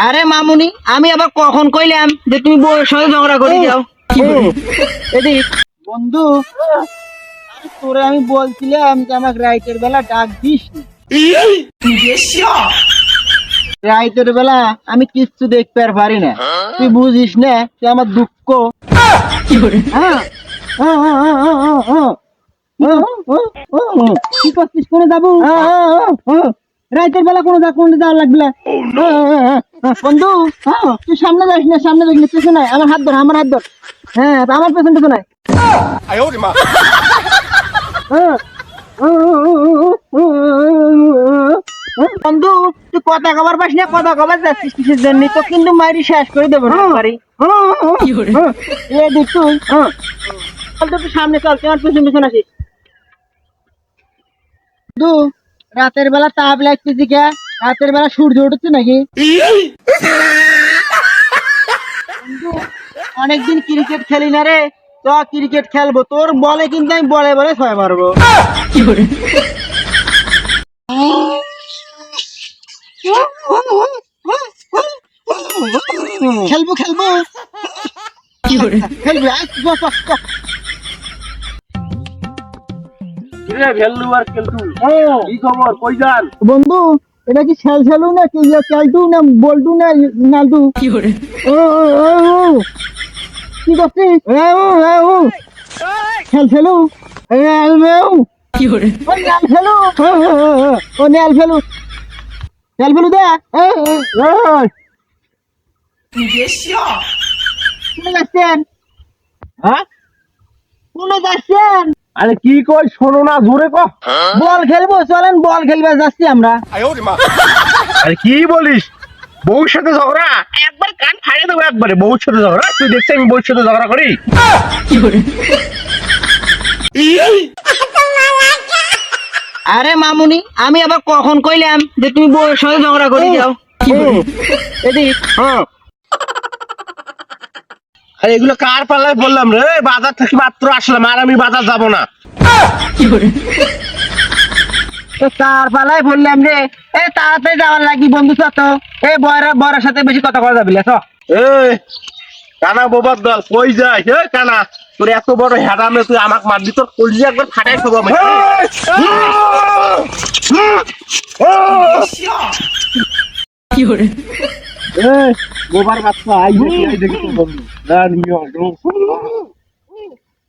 আরে মামুনি আমি আবার কখন কইলাম যে তুমি বউয়ের সঙ্গে ঝগড়া করে যাও? এদিক। বন্ধু তোরে আমি বলছিলাম যে আমাকে রাইতের বেলা ডাক দিস রাইতের বেলা আমি কিচ্ছু দেখতে আর পারি না। তুই বুঝিস না যে আমার দুঃখ। হ্যাঁ? রাইতের বেলা কোনো যা লাগবে। বন্ধু তুই সামনে যাস না সামনে যাস না পেছনে আমার হাত ধর আমার হাত ধর হ্যাঁ আমার পেছন পেছনে বন্ধু তুই কথা কবার পাস না কথা কবার যাচ্ছিস কিসের জন্য তো কিন্তু মারি শেষ করে দেবো না পারি এ দেখ সামনে চল পেছন রাতের বেলা তাপ লাগতেছে কে রাতের বেলা সূর্য উঠছে নাকি? অনেকদিন ক্রিকেট খেলি না রে তো ক্রিকেট খেলব। তোর বলে কিন্তু আমি বলে বলে ছয় মারবো। খেলব খেলব। খেলব চ। ভেল্লু আর কেলটু। কি খবর? কই যান? বন্ধু এটা কি খেল খেলু না কি ইয়ে খেলটু না বলটু না নালটু? ও, ও, ও, ও। কি করছিস? এ, ও, এ, ও। খেল খেলু এ, এল, এ, ও। ও, ফেলু ও, নেল ফেলু নেল ফেলু দে। কোনে যাচ্ছেন? হ্যাঁ? কোনে যাচ্ছেন? আরে কি কই শোনো না জোরে ক বল খেলব চলেন বল খেলবে যাচ্ছি আমরা। আরে কি বলিস? বউর সাথে ঝগড়া? একবার কান ফাড়ে দেবো একবারে বউর সাথে ঝগড়া? তুই দেখছিস আমি বউর সাথে ঝগড়া করি? আরে মামুনি আমি আবার কখন কইলাম যে তুমি বউয়ের সাথে ঝগড়া করে যাও? এদিক। হ্যাঁ। আরে এগুলো কার পাল্লায় বললাম রে বাজার থেকে মাত্র আসলাম আর আমি বাজার যাব না তার পালায় বললাম রে এ তাড়াতাড়ি যাওয়ার লাগি বন্ধু তো এ বয়রা বয়রার সাথে বেশি কথা করা যাবি। এই কানা বোবার দল কই যায় হে কানা তোর এত বড় হেডামে তুই আমাকে মারবি তোর কলজি একবার ফাটাই খাব আমি এই, বোবার বাচ্চা আই দেখি আই দেখি বন্ধু। না আসো।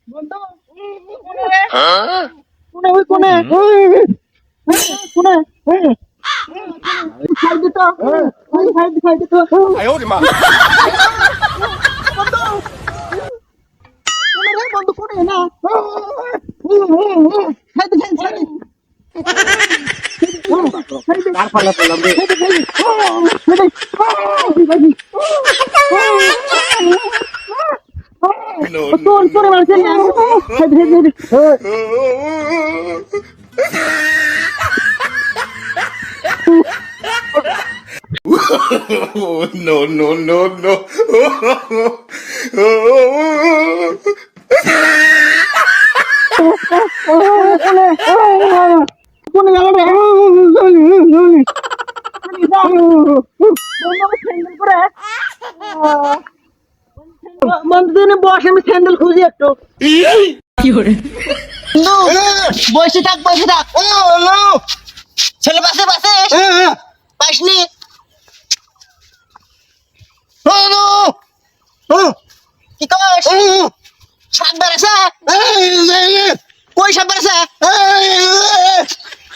বন্ধু কোনে ওই কোনে কোনে সাইডে তো ওই সাইডে সাইডে তো কোনে রে বন্ধু কোনে? না কার পাল্লা পড়লাম রে তোর তোর মারছে না Oh, no, no, no, no. কোনে গেল রে বন্ধু বস আমি বসে থাক বসে থাক ছেলে পাশে পাশে পাসনি কি কস সাপ বেড়েছে কই সাপ বেড়েছে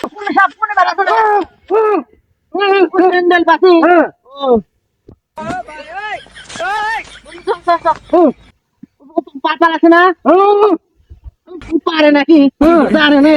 কোন সাপ কোনে বেড়াছে রে? কোন স্যান্ডেল পাশে পাতা আছে না? পারে নাকি? পারে না।